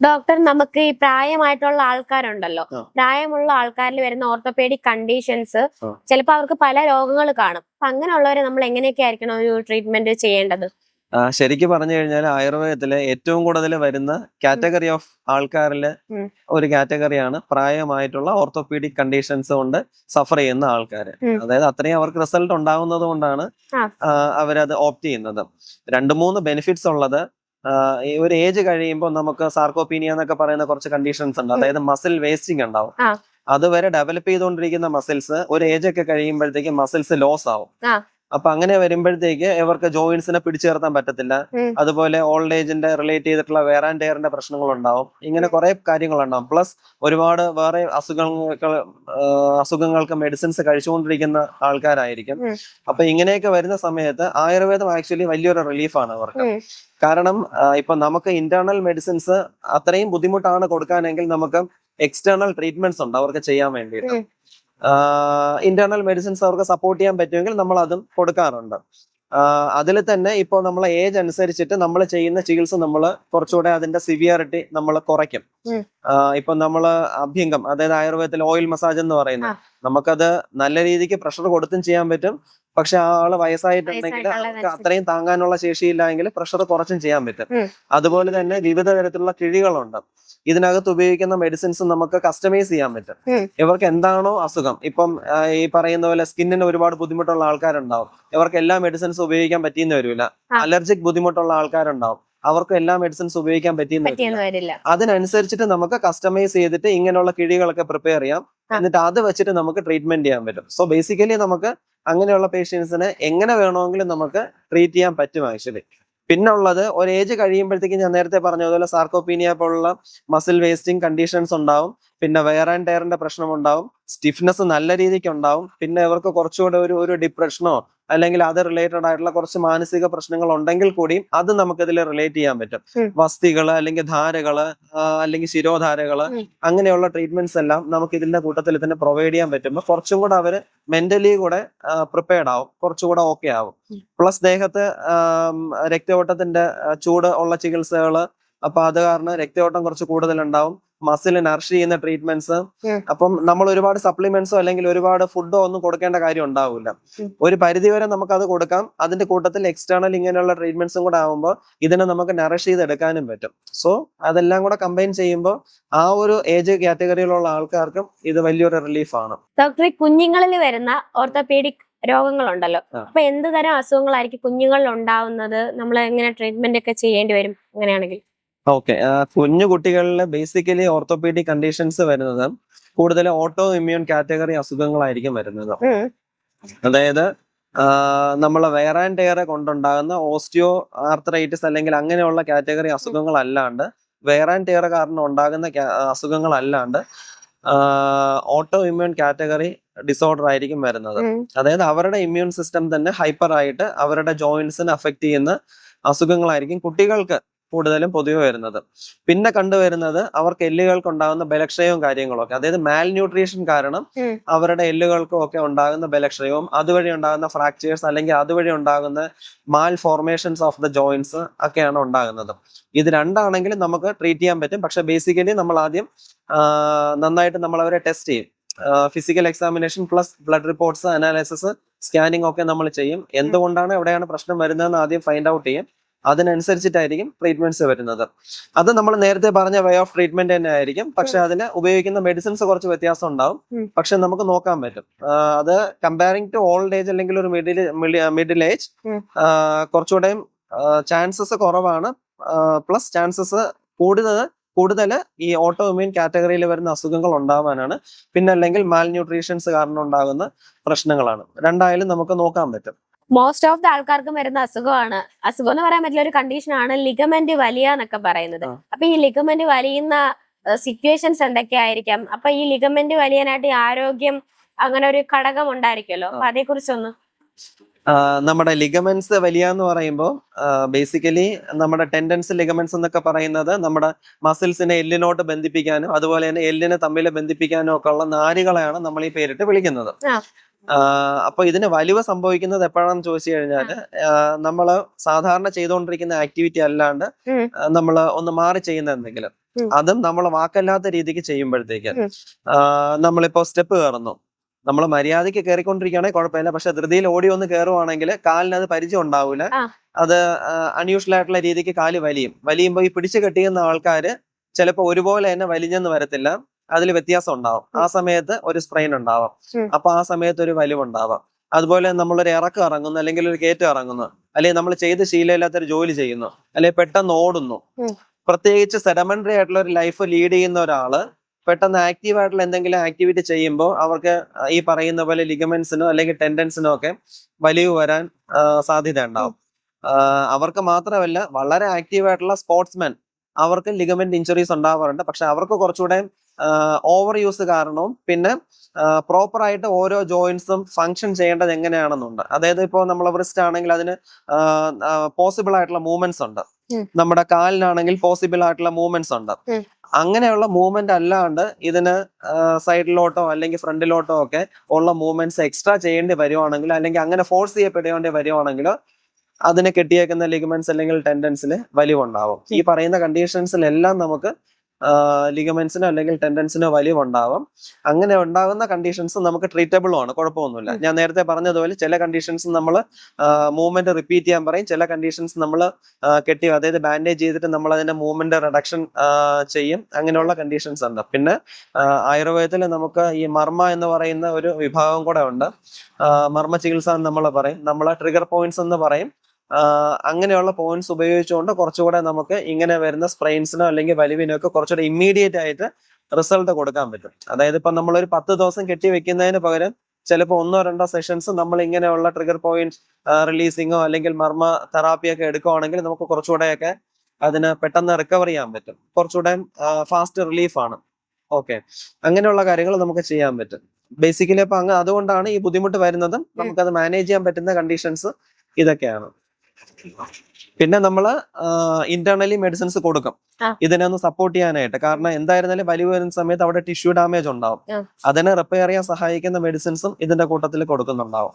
Doctor നമുക്ക് ഈ പ്രായമായിട്ടുള്ള ആൾക്കാരുണ്ടല്ലോ. പ്രായമുള്ള ആൾക്കാരിൽ വരുന്ന ഓർത്തോപേഡിക് കണ്ടീഷൻസ്. ചിലപ്പോൾ അവർക്ക് പല രോഗങ്ങൾ കാണും. അപ്പൊ അങ്ങനെയുള്ളവരെ നമ്മൾ എങ്ങനെയൊക്കെ ആയിരിക്കണം ഒരു ട്രീറ്റ്മെന്റ് ചെയ്യേണ്ടത്? ശരിക്കും പറഞ്ഞു കഴിഞ്ഞാൽ ആയുർവേദത്തിലെ ഏറ്റവും കൂടുതൽ വരുന്ന കാറ്റഗറി ഓഫ് ആൾക്കാരിലെ ഒരു കാറ്റഗറിയാണ് പ്രായമായിട്ടുള്ള ഓർത്തോപീഡിക് കണ്ടീഷൻസ് കൊണ്ട് സഫർ ചെയ്യുന്ന ആൾക്കാർ അതായത് അത്രയും അവർക്ക് റിസൾട്ട് ഉണ്ടാവുന്നത് കൊണ്ടാണ് അവരത് ഓപ്റ്റ് ചെയ്യുന്നത്. രണ്ട് മൂന്ന് ബെനിഫിറ്റ്സ് ഉള്ളത് ഈ ഒരു ഏജ് കഴിയുമ്പോൾ നമുക്ക് സാർക്കോപീനിയ എന്നൊക്കെ പറയുന്ന കുറച്ച് കണ്ടീഷൻസ് ഉണ്ട്. അതായത് മസിൽ വേസ്റ്റിംഗ് ഉണ്ടാവും. അതുവരെ ഡെവലപ്പ് ചെയ്തുകൊണ്ടിരിക്കുന്ന മസിൽസ് ഒരു ഏജ് ഒക്കെ കഴിയുമ്പോഴത്തേക്ക് മസിൽസ് ലോസ് ആവും. അപ്പൊ അങ്ങനെ വരുമ്പോഴത്തേക്ക് ഇവർക്ക് ജോയിന്റ്സിനെ പിടിച്ചു നിർത്താൻ പറ്റത്തില്ല. അതുപോലെ ഓൾഡ് ഏജിന്റെ റിലേറ്റ് ചെയ്തിട്ടുള്ള വേർ ആൻഡ് പ്രശ്നങ്ങൾ ഉണ്ടാവും ഇങ്ങനെ കുറെ കാര്യങ്ങളുണ്ടാവും. പ്ലസ് ഒരുപാട് വേറെ അസുഖങ്ങൾക്ക് ആ, അസുഖങ്ങൾക്ക് മെഡിസിൻസ് കഴിച്ചുകൊണ്ടിരിക്കുന്ന ആൾക്കാരായിരിക്കും. അപ്പൊ ഇങ്ങനെയൊക്കെ വരുന്ന സമയത്ത് ആയുർവേദം ആക്ച്വലി വലിയൊരു റിലീഫാണ് അവർക്ക്. കാരണം ഇപ്പൊ നമുക്ക് ഇന്റേണൽ മെഡിസിൻസ് അത്രയും ബുദ്ധിമുട്ടാണ് കൊടുക്കാനെങ്കിൽ നമുക്ക് എക്സ്റ്റേണൽ ട്രീറ്റ്മെന്റ്സ് ഉണ്ട് അവർക്ക് ചെയ്യാൻ വേണ്ടിയിട്ട്. ഇന്റേണൽ മെഡിസിൻസ് അവർക്ക് സപ്പോർട്ട് ചെയ്യാൻ പറ്റുമെങ്കിൽ നമ്മൾ അതും കൊടുക്കാറുണ്ട്. അതിൽ തന്നെ ഇപ്പോൾ നമ്മൾ ഏജ് അനുസരിച്ചിട്ട് നമ്മൾ ചെയ്യുന്ന ചികിത്സ നമ്മൾ കുറച്ചുകൂടെ അതിന്റെ സിവിയറിറ്റി നമ്മൾ കുറയ്ക്കും. ഇപ്പൊ നമ്മൾ അഭ്യംഗം അതായത് ആയുർവേദത്തിൽ ഓയിൽ മസാജ് എന്ന് പറയുന്നത്. നമുക്കത് നല്ല രീതിക്ക് പ്രഷർ കൊടുത്തും ചെയ്യാൻ പറ്റും. പക്ഷെ ആ ആൾ വയസ്സായിട്ടുണ്ടെങ്കിൽ അത്രയും താങ്ങാനുള്ള ശേഷിയില്ലെങ്കിൽ പ്രഷർ കുറച്ചും ചെയ്യാൻ പറ്റും. അതുപോലെ തന്നെ വിവിധ തരത്തിലുള്ള കിഴികളുണ്ട്. ഇതിനകത്ത് ഉപയോഗിക്കുന്ന മെഡിസിൻസ് നമുക്ക് കസ്റ്റമൈസ് ചെയ്യാൻ പറ്റും. ഇവർക്ക് എന്താണോ അസുഖം. ഇപ്പം ഈ പറയുന്ന പോലെ സ്കിന്നിന് ഒരുപാട് ബുദ്ധിമുട്ടുള്ള ആൾക്കാരുണ്ടാവും. ഇവർക്ക് എല്ലാ മെഡിസിൻസ് ഉപയോഗിക്കാൻ പറ്റിയെന്ന് വരില്ല. അലർജിക് ബുദ്ധിമുട്ടുള്ള ആൾക്കാരുണ്ടാവും. അവർക്ക് എല്ലാ മെഡിസിൻസ് ഉപയോഗിക്കാൻ പറ്റിയെന്ന് അതിനനുസരിച്ചിട്ട് നമുക്ക് കസ്റ്റമൈസ് ചെയ്തിട്ട് ഇങ്ങനെയുള്ള കിഴികളൊക്കെ പ്രിപ്പയർ ചെയ്യാം. എന്നിട്ട് അത് വെച്ചിട്ട് നമുക്ക് ട്രീറ്റ്മെന്റ് ചെയ്യാൻ പറ്റും. സോ ബേസിക്കലി നമുക്ക് അങ്ങനെയുള്ള പേഷ്യൻസിനെ എങ്ങനെ വേണമെങ്കിലും നമുക്ക് ട്രീറ്റ് ചെയ്യാൻ പറ്റും ആക്ച്വലി പിന്നെ ഉള്ളത് ഒരു ഏജ് കഴിയുമ്പോഴത്തേക്കും ഞാൻ നേരത്തെ പറഞ്ഞതുപോലെ സാർക്കോപീനിയ പോലുള്ള മസിൽ വേസ്റ്റിംഗ് കണ്ടീഷൻസ് ഉണ്ടാവും. പിന്നെ വെയർ ആൻഡ് ടയറിന്റെ പ്രശ്നം ഉണ്ടാവും. സ്റ്റിഫ്നെസ് നല്ല രീതിക്ക് ഉണ്ടാവും. പിന്നെ ഇവർക്ക് കുറച്ചുകൂടെ ഒരു ഒരു ഡിപ്രഷനോ അല്ലെങ്കിൽ അത് റിലേറ്റഡ് ആയിട്ടുള്ള കുറച്ച് മാനസിക പ്രശ്നങ്ങൾ ഉണ്ടെങ്കിൽ കൂടിയും അത് നമുക്ക് ഇതിൽ റിലേറ്റ് ചെയ്യാൻ പറ്റും. വസ്തികൾ അല്ലെങ്കിൽ ധാരകൾ അല്ലെങ്കിൽ ശിരോധാരകൾ. അങ്ങനെയുള്ള ട്രീറ്റ്മെന്റ്സ് എല്ലാം നമുക്ക് ഇതിന്റെ കൂട്ടത്തിൽ തന്നെ പ്രൊവൈഡ് ചെയ്യാൻ പറ്റുമ്പോൾ കുറച്ചും കൂടെ അവർ മെന്റലി കൂടെ പ്രിപ്പയർഡ് ആവും. കുറച്ചുകൂടെ ഓക്കെ ആവും. പ്ലസ് ദേഹത്ത് രക്തയോട്ടത്തിന്റെ ചൂട് ഉള്ള ചികിത്സകൾ അപ്പൊ അത് കാരണം രക്തയോട്ടം കുറച്ച് കൂടുതൽ ഉണ്ടാവും മസിൽ നർഷ് ചെയ്യുന്ന ട്രീറ്റ്മെന്റ്സ് അപ്പം നമ്മൾ ഒരുപാട് സപ്ലിമെന്റ്സോ അല്ലെങ്കിൽ ഒരുപാട് ഫുഡോ ഒന്നും കൊടുക്കേണ്ട കാര്യം ഉണ്ടാവില്ല ഒരു പരിധി വരെ നമുക്ക് അത് കൊടുക്കാം. അതിന്റെ കൂട്ടത്തിൽ എക്സ്റ്റേണൽ ഇങ്ങനെയുള്ള ട്രീറ്റ്മെന്റ്സും കൂടെ ആവുമ്പോൾ ഇതിനെ നമുക്ക് നറിഷ് ചെയ്തെടുക്കാനും പറ്റും. സോ അതെല്ലാം കൂടെ കമ്പൈൻ ചെയ്യുമ്പോൾ ആ ഒരു ഏജ് കാറ്റഗറിയിലുള്ള ആൾക്കാർക്കും ഇത് വലിയൊരു റിലീഫാണ് ഡോക്ടർ കുഞ്ഞുങ്ങളിൽ വരുന്ന ഓർത്തോപീഡിക് രോഗങ്ങളുണ്ടല്ലോ. അപ്പൊ എന്ത് തരം അസുഖങ്ങളായിരിക്കും കുഞ്ഞുങ്ങളിൽ ഉണ്ടാവുന്നത്? നമ്മൾ എങ്ങനെ ട്രീറ്റ്മെന്റ് ഒക്കെ ചെയ്യേണ്ടി വരും അങ്ങനെയാണെങ്കിൽ? ഓക്കെ കുഞ്ഞു കുട്ടികളിൽ ബേസിക്കലി ഓർത്തോപീഡിക് കണ്ടീഷൻസ് വരുന്നത് കൂടുതൽ ഓട്ടോ ഇമ്മ്യൂൺ കാറ്റഗറി അസുഖങ്ങളായിരിക്കും വരുന്നത്. അതായത് നമ്മൾ വെയർ ആൻഡ് ടയർ കൊണ്ടുണ്ടാകുന്ന ഓസ്റ്റിയോ ആർത്രൈറ്റിസ് അല്ലെങ്കിൽ അങ്ങനെയുള്ള കാറ്റഗറി അസുഖങ്ങളല്ലാണ്ട് വെയർ ആൻഡ് ടയർ കാരണം ഉണ്ടാകുന്ന അസുഖങ്ങൾ അസുഖങ്ങളല്ലാണ്ട് ഓട്ടോ ഇമ്മ്യൂൺ കാറ്റഗറി ഡിസോർഡർ ആയിരിക്കും വരുന്നത്. അതായത് അവരുടെ ഇമ്മ്യൂൺ സിസ്റ്റം തന്നെ ഹൈപ്പർ ആയിട്ട് അവരുടെ ജോയിൻസിന് അഫക്റ്റ് ചെയ്യുന്ന അസുഖങ്ങളായിരിക്കും കുട്ടികൾക്ക് കൂടുതലും പൊതുവെ വരുന്നത്. പിന്നെ കണ്ടുവരുന്നത് അവർക്ക് എല്ലുകൾക്ക് ഉണ്ടാകുന്ന ബലക്ഷയവും കാര്യങ്ങളൊക്കെ. അതായത് മാൽന്യൂട്രീഷൻ കാരണം അവരുടെ എല്ലുകൾക്കും ഒക്കെ ഉണ്ടാകുന്ന ബലക്ഷയവും അതുവഴി ഉണ്ടാകുന്ന ഫ്രാക്ചേഴ്സ് അല്ലെങ്കിൽ അതുവഴി ഉണ്ടാകുന്ന malformations of the joints ഒക്കെയാണ് ഉണ്ടാകുന്നത്. ഇത് രണ്ടാണെങ്കിലും നമുക്ക് ട്രീറ്റ് ചെയ്യാൻ പറ്റും. പക്ഷെ ബേസിക്കലി നമ്മൾ ആദ്യം നന്നായിട്ട് നമ്മൾ അവരെ ടെസ്റ്റ് ചെയ്യും. Physical examination plus blood reports analysis scanning ഒക്കെ നമ്മൾ ചെയ്യും. എന്തുകൊണ്ടാണ് എവിടെയാണ് പ്രശ്നം വരുന്നതെന്ന് ആദ്യം ഫൈൻഡ് ഔട്ട് ചെയ്യും. അതിനനുസരിച്ചിട്ടായിരിക്കും ട്രീറ്റ്മെന്റ്സ് വരുന്നത്. അത് നമ്മൾ നേരത്തെ പറഞ്ഞ വേ ഓഫ് ട്രീറ്റ്മെന്റ് തന്നെ ആയിരിക്കും. പക്ഷെ അതിന് ഉപയോഗിക്കുന്ന മെഡിസിൻസ് കുറച്ച് വ്യത്യാസം ഉണ്ടാവും. പക്ഷെ നമുക്ക് നോക്കാൻ പറ്റും. അത് കമ്പയറിംഗ് ടു ഓൾഡ് ഏജ് അല്ലെങ്കിൽ ഒരു മിഡിൽ മിഡിൽ ഏജ്. കുറച്ചുകൂടെ ചാൻസസ് കുറവാണ്. പ്ലസ് ചാൻസസ് കൂടുതൽ കൂടുതൽ ഈ ഓട്ടോ ഇമ്യൂൺ കാറ്റഗറിയിൽ വരുന്ന അസുഖങ്ങൾ ഉണ്ടാവാനാണ്. പിന്നെ അല്ലെങ്കിൽ മാൽ ന്യൂട്രീഷൻസ് കാരണം ഉണ്ടാകുന്ന പ്രശ്നങ്ങളാണ്. രണ്ടായാലും നമുക്ക് നോക്കാൻ പറ്റും. മോസ്റ്റ് ഓഫ് ദ ആൾക്കാർക്കും വരുന്ന അസുഖമാണ്. അസുഖം എന്ന് പറയാൻ പറ്റില്ല ഒരു കണ്ടീഷൻ ആണ് ലിഗമെന്റ് വലിയ എന്നൊക്കെ പറയുന്നത്. അപ്പൊ ഈ ലിഗമെന്റ് വലിയുന്ന സിറ്റുവേഷൻസ് എന്തൊക്കെയായിരിക്കാം? അപ്പൊ ഈ ലിഗമെന്റ് വലിയാനായിട്ട് ഈ ആരോഗ്യം അങ്ങനെ ഒരു ഘടകം ഉണ്ടായിരിക്കുമല്ലോ. അപ്പൊ അതേ കുറിച്ചൊന്ന് നമ്മുടെ ലിഗമെന്റ്സ് വലിയ എന്ന് പറയുമ്പോൾ ബേസിക്കലി നമ്മുടെ ടെൻഡൻസ് ലിഗമെന്റ്സ് എന്നൊക്കെ പറയുന്നത് നമ്മുടെ മസിൽസിനെ എല്ലിനോട്ട് ബന്ധിപ്പിക്കാനും അതുപോലെ തന്നെ എല്ലിനെ തമ്മിൽ ബന്ധിപ്പിക്കാനും ഒക്കെ ഉള്ള നാരുകളെയാണ് നമ്മൾ ഈ പേരിട്ട് വിളിക്കുന്നത്. അപ്പൊ ഇതിന് വലിവ് സംഭവിക്കുന്നത് എപ്പോഴാണെന്ന് ചോദിച്ചു കഴിഞ്ഞാൽ നമ്മൾ സാധാരണ ചെയ്തുകൊണ്ടിരിക്കുന്ന ആക്ടിവിറ്റി അല്ലാണ്ട് നമ്മൾ നമ്മൾ ഒന്ന് മാറി ചെയ്യുന്ന എന്തെങ്കിലും. അതും നമ്മൾ വാക്കല്ലാത്ത രീതിക്ക് ചെയ്യുമ്പോഴത്തേക്ക്. നമ്മളിപ്പോ സ്റ്റെപ്പ് കയറുന്നു. നമ്മൾ മര്യാദയ്ക്ക് കയറിക്കൊണ്ടിരിക്കുകയാണെങ്കിൽ കുഴപ്പമില്ല. പക്ഷെ ധൃതിയിൽ ഓടി ഒന്ന് കയറുവാണെങ്കിൽ കാലിന് അത് പരിചയം ഉണ്ടാവില്ല അത് അൺയൂഷ്വൽ ആയിട്ടുള്ള രീതിക്ക് കാൽ വലിയും. വലിയുമ്പോൾ ഈ പിടിച്ചു കെട്ടിയുന്ന ആൾക്കാര് ചിലപ്പോൾ ഒരുപോലെ തന്നെ വലിഞ്ഞെന്ന് വരത്തില്ല. അതിൽ വ്യത്യാസം ഉണ്ടാവും ആ സമയത്ത് ഒരു സ്പ്രെയിൻ ഉണ്ടാവാം. അപ്പൊ ആ സമയത്ത് ഒരു വലിവുണ്ടാവാം. അതുപോലെ നമ്മളൊരു ഇറക്കം ഇറങ്ങുന്നു അല്ലെങ്കിൽ ഒരു കയറ്റം ഇറങ്ങുന്നു അല്ലെങ്കിൽ നമ്മൾ ചെയ്ത് ശീലമില്ലാത്തൊരു ജോലി ചെയ്യുന്നു അല്ലെങ്കിൽ പെട്ടെന്ന് ഓടുന്നു. പ്രത്യേകിച്ച് സെഡമെന്ററി ആയിട്ടുള്ള ഒരു ലൈഫ് ലീഡ് ചെയ്യുന്ന ഒരാൾ പെട്ടെന്ന് ആക്റ്റീവ് ആയിട്ടുള്ള എന്തെങ്കിലും ആക്ടിവിറ്റി ചെയ്യുമ്പോൾ അവർക്ക് ഈ പറയുന്ന പോലെ ലിഗമെന്റ്സിനോ അല്ലെങ്കിൽ ടെൻഡൻസിനോ ഒക്കെ വലിവ് വരാൻ സാധ്യത ഉണ്ടാവും. അവർക്ക് മാത്രമല്ല വളരെ ആക്റ്റീവ് ആയിട്ടുള്ള സ്പോർട്സ്മാൻ അവർക്ക് ലിഗമെന്റ് ഇഞ്ചുറീസ് ഉണ്ടാവാറുണ്ട്. പക്ഷെ അവർക്ക് കുറച്ചുകൂടെ ഓവർ യൂസ് കാരണവും പിന്നെ പ്രോപ്പർ ആയിട്ട് ഓരോ ജോയിൻസും ഫങ്ഷൻ ചെയ്യേണ്ടത് എങ്ങനെയാണെന്നുണ്ട്. അതായത് ഇപ്പോൾ നമ്മൾ റിസ്റ്റ് ആണെങ്കിൽ അതിന് പോസിബിൾ ആയിട്ടുള്ള മൂവ്മെന്റ്സ് ഉണ്ട്. നമ്മുടെ കാലിനാണെങ്കിൽ പോസിബിൾ ആയിട്ടുള്ള മൂവ്മെന്റ്സ് ഉണ്ട്. അങ്ങനെയുള്ള മൂവ്മെന്റ് അല്ലാണ്ട് ഇതിന് സൈഡിലോട്ടോ അല്ലെങ്കിൽ ഫ്രണ്ടിലോട്ടോ ഒക്കെ ഉള്ള മൂവ്മെന്റ്സ് എക്സ്ട്രാ ചെയ്യേണ്ടി വരുവാണെങ്കിൽ അല്ലെങ്കിൽ അങ്ങനെ ഫോഴ്സ് ചെയ്യപ്പെടേണ്ടി വരുവാണെങ്കിൽ അതിനെ കെട്ടിയേക്കുന്ന ലിഗമെന്റ്സ് അല്ലെങ്കിൽ ടെൻഡൻസിൽ വലിവുണ്ടാവും. ഈ പറയുന്ന കണ്ടീഷൻസിലെല്ലാം നമുക്ക് ലിഗമെന്റ്സിനോ അല്ലെങ്കിൽ ടെൻഡൻസിനോ വലിവുണ്ടാവും. അങ്ങനെ ഉണ്ടാകുന്ന കണ്ടീഷൻസ് നമുക്ക് ട്രീറ്റബിളും ആണ്. കുഴപ്പമൊന്നുമില്ല. ഞാൻ നേരത്തെ പറഞ്ഞതുപോലെ ചില കണ്ടീഷൻസ് നമ്മൾ മൂവ്മെന്റ് റിപ്പീറ്റ് ചെയ്യാൻ പറയും. ചില കണ്ടീഷൻസ് നമ്മൾ കെട്ടി അതായത് ബാൻഡേജ് ചെയ്തിട്ട് നമ്മൾ അതിന്റെ മൂവ്മെന്റ് റിഡക്ഷൻ ചെയ്യും. അങ്ങനെയുള്ള കണ്ടീഷൻസ് ഉണ്ട്. പിന്നെ ആയുർവേദത്തിൽ നമുക്ക് ഈ മർമ്മ എന്ന് പറയുന്ന ഒരു വിഭാഗം കൂടെ ഉണ്ട്. മർമ്മ ചികിത്സ എന്ന് നമ്മൾ പറയും. നമ്മൾ ട്രിഗർ പോയിന്റ്സ് എന്ന് പറയും. അങ്ങനെയുള്ള പോയിന്റ്സ് ഉപയോഗിച്ചുകൊണ്ട് കുറച്ചുകൂടെ നമുക്ക് ഇങ്ങനെ വരുന്ന സ്പ്രെയിൻസിനോ അല്ലെങ്കിൽ വലിവിനോ ഒക്കെ കുറച്ചുകൂടെ ഇമ്മീഡിയറ്റ് ആയിട്ട് റിസൾട്ട് കൊടുക്കാൻ പറ്റും. അതായത് ഇപ്പൊ നമ്മൾ ഒരു പത്ത് ദിവസം കെട്ടി വെക്കുന്നതിന് പകരം ചിലപ്പോൾ ഒന്നോ രണ്ടോ സെഷൻസ് നമ്മൾ ഇങ്ങനെയുള്ള ട്രിഗർ പോയിന്റ് റിലീസിങ്ങോ അല്ലെങ്കിൽ മർമ്മ തെറാപ്പിയൊക്കെ എടുക്കുവാണെങ്കിൽ നമുക്ക് കുറച്ചുകൂടെയൊക്കെ അതിന് പെട്ടെന്ന് റിക്കവർ ചെയ്യാൻ പറ്റും. കുറച്ചുകൂടെ ഫാസ്റ്റ് റിലീഫ് ആണ്. ഓക്കെ അങ്ങനെയുള്ള കാര്യങ്ങൾ നമുക്ക് ചെയ്യാൻ പറ്റും. ബേസിക്കലി അപ്പൊ അങ്ങ് അതുകൊണ്ടാണ് ഈ ബുദ്ധിമുട്ട് വരുന്നതും നമുക്കത് മാനേജ് ചെയ്യാൻ പറ്റുന്ന കണ്ടീഷൻസ് ഇതൊക്കെയാണ്. പിന്നെ നമ്മൾ ഇന്റേണലി മെഡിസിൻസ് കൊടുക്കും. ഇതിനൊന്ന് ഇതിനെ ഒന്ന് സപ്പോർട്ട് ചെയ്യാനായിട്ട്. കാരണം എന്തായിരുന്നാലും വലിവ് വരുന്ന സമയത്ത് അവിടെ ടിഷ്യൂ ഡാമേജ് ഉണ്ടാവും. അതിനെ റിപ്പയർ ചെയ്യാൻ സഹായിക്കുന്ന മെഡിസിൻസും ഇതിന്റെ കൂട്ടത്തിൽ കൊടുക്കുന്നുണ്ടാവും.